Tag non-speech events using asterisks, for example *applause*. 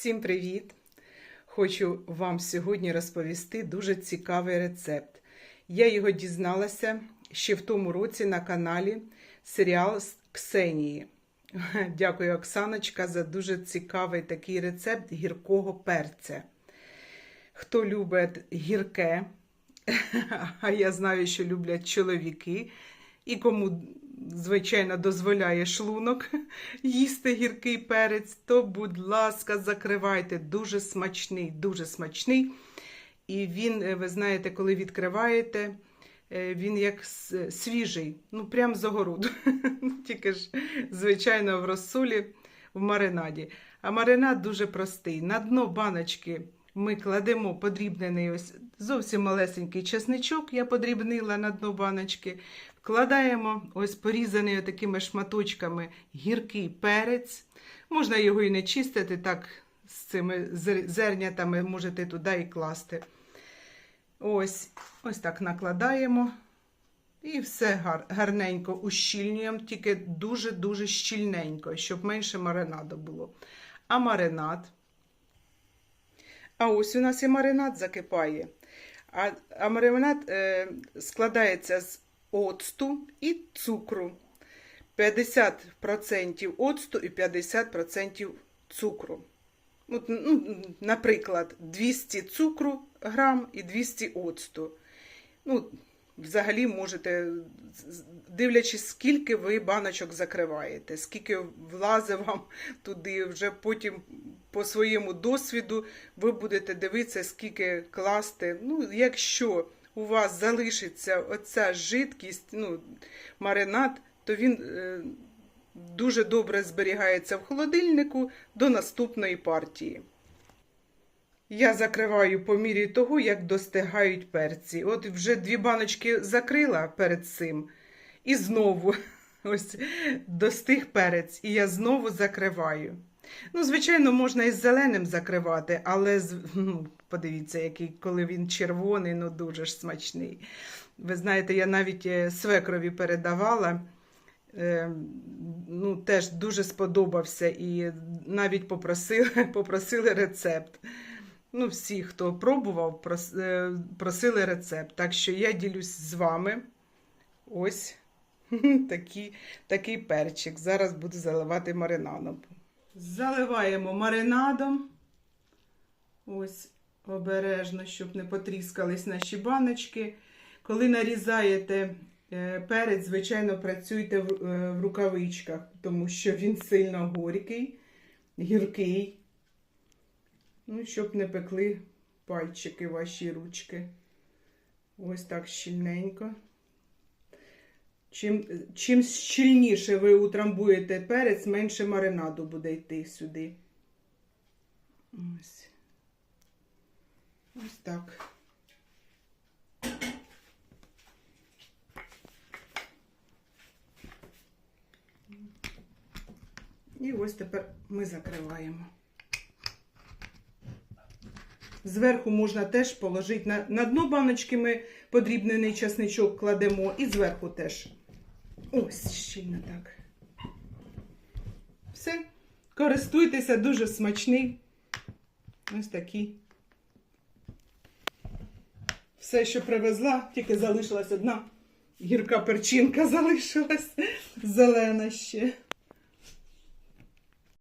Всім привіт! Хочу вам сьогодні розповісти дуже цікавий рецепт. Я його дізналася ще в тому році на каналі Серіал з Ксенії. *laughs* Дякую, Оксаночка, за дуже цікавий такий рецепт гіркого перця. Хто любить гірке, *laughs* а я знаю, що люблять чоловіки, і кому, звичайно, дозволяє шлунок *laughs* їсти гіркий перець, то, будь ласка, закривайте. Дуже смачний, дуже смачний. І він, е, ви знаєте, коли відкриваєте, е, він як свіжий, ну прям з огороду. *laughs* Тільки ж, звичайно, в розсолі в маринаді. А маринад дуже простий. На дно баночки ми кладемо подрібнений ось зовсім малесенький чесничок, я подрібнила на дно баночки. Вкладаємо ось порізаний такими шматочками гіркий перець. Можна його і не чистити, так з цими зернятами можете туди і класти. Ось, ось так накладаємо. І все гар, гарненько ущільнюємо, тільки дуже-дуже щільненько, щоб менше маринаду було. А маринад. А ось у нас і маринад закипає. А, а маринад е, складається з оцту і цукру. 50% оцту і 50% цукру. От, ну, наприклад, 200 цукру грам і 200 оцту. Ну, взагалі можете, дивлячись, скільки ви баночок закриваєте, скільки влазить вам туди, вже потім по своєму досвіду ви будете дивитися, скільки класти. Ну, якщо у вас залишиться оця жидкість, ну, маринад, то він е, дуже добре зберігається в холодильнику до наступної партії. Я закриваю по мірі того, як достигають перці. От вже дві баночки закрила перед цим, і знову *laughs* ось достиг перець, і я знову закриваю. Ну, звичайно, можна і з зеленим закривати, але *laughs* ну, подивіться, який, коли він червоний, ну дуже ж смачний. Ви знаєте, я навіть е, свекрові передавала. Е, ну, теж дуже сподобався і навіть попросили, *laughs* попросили рецепт. Ну, всі, хто пробував, е, просили рецепт. Так що я ділюсь з вами. Ось *laughs* такий, такий перчик. Зараз буду заливати маринадом. Заливаємо маринадом. Ось обережно, щоб не потріскались наші баночки. Коли нарізаєте е, перець, звичайно, працюйте е, в рукавичках, тому що він сильно горький, гіркий. Ну, щоб не пекли пальчики ваші ручки. Ось так щільненько. Чим, чим щільніше ви утрамбуєте перець, менше маринаду буде йти сюди. Ось. Ось так. І ось тепер ми закриваємо. Зверху можна теж положити на, на дно баночки ми подрібнений часничок кладемо і зверху теж. Ось щільно так. Все. Користуйтеся, дуже смачний. Ось такий. Все, що привезла, тільки залишилась одна гірка перчинка *laughs* залишилась зелена ще.